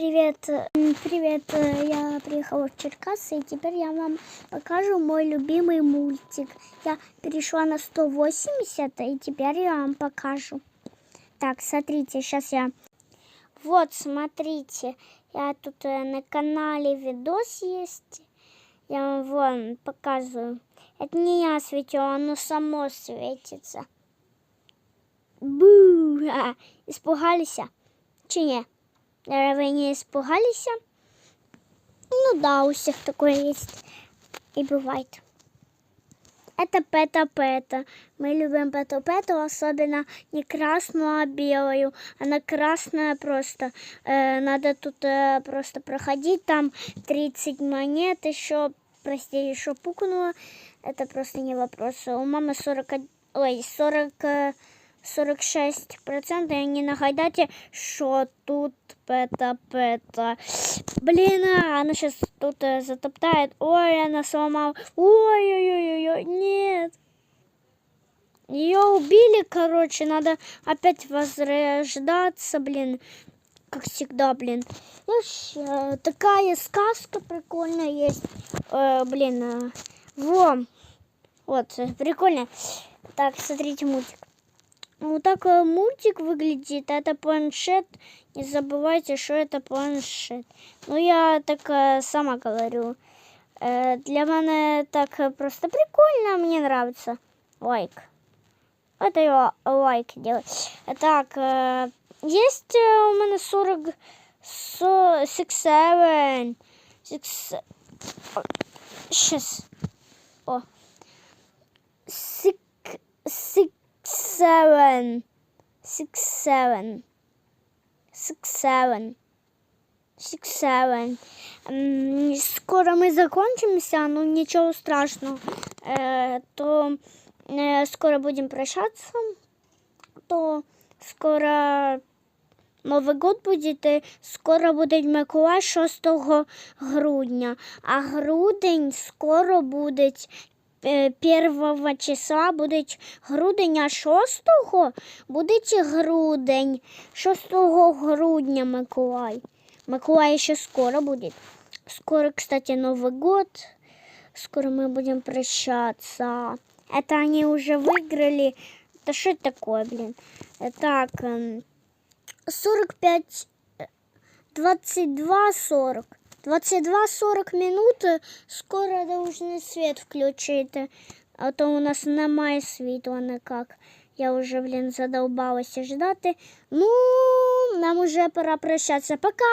Привет, м, привет, э, я приехала в Черкассы, и теперь я вам покажу мой любимый мультик. Я перешла на 180, и теперь я вам покажу. Так, смотрите, сейчас я... Вот, смотрите, я тут э, на канале видос есть. Я вам вон показываю. Это не я светила, оно само светится. Бу! А, испугались? Чи ні? Вы не испугались? Ну да, у всех такое есть. И бывает. Это пета-пета. Мы любим пету-пету, особенно не красную, а белую. Она красная просто. Э, надо тут э, просто проходить. Там 30 монет еще. Прости, еще пукнула. Это просто не вопрос. У мамы 40... Ой, 40... э, 46% і не нагадайте, що тут пета-пета. Блин, а, она сейчас тут э, затоптает. Ой, она сломала. Ой-ой-ой-ой, нет. Ее убили, короче, надо опять возрождаться, блин. Как всегда, блин. Ещё такая сказка прикольная есть. Э, блин, э, во. Вот, прикольно. Так, смотрите мультик. Вот так э, мультик выглядит. Это планшет. Не забывайте, что это планшет. Ну, я так э, сама говорю. Э, Для меня так просто прикольно. Мне нравится. Лайк. Это я лайк делаю. Так, есть у меня 40... со- Six, seven. Six... Сейчас. О. seven. Six, seven. Six, seven. Six, seven. М, Скоро мы закончимся, но ничего страшного. Э, то э, скоро будем прощаться. То скоро Новий год буде, і скоро буде Миколай 6 грудня, а грудень скоро буде е, 1 числа буде грудень, а 6 буде грудень, 6 грудня Миколай. Миколай ще скоро буде. Скоро, кстати, Новый год. Скоро мы будем прощаться. Это они уже выиграли. Да что это такое, блин? Так, эм, 45, э, 22, 40. 22, 40 минут. Скоро должны свет включить. А то у нас немає світла никак. Я уже, блин, задолбалась ждати. Ну, нам уже пора прощаться. Пока!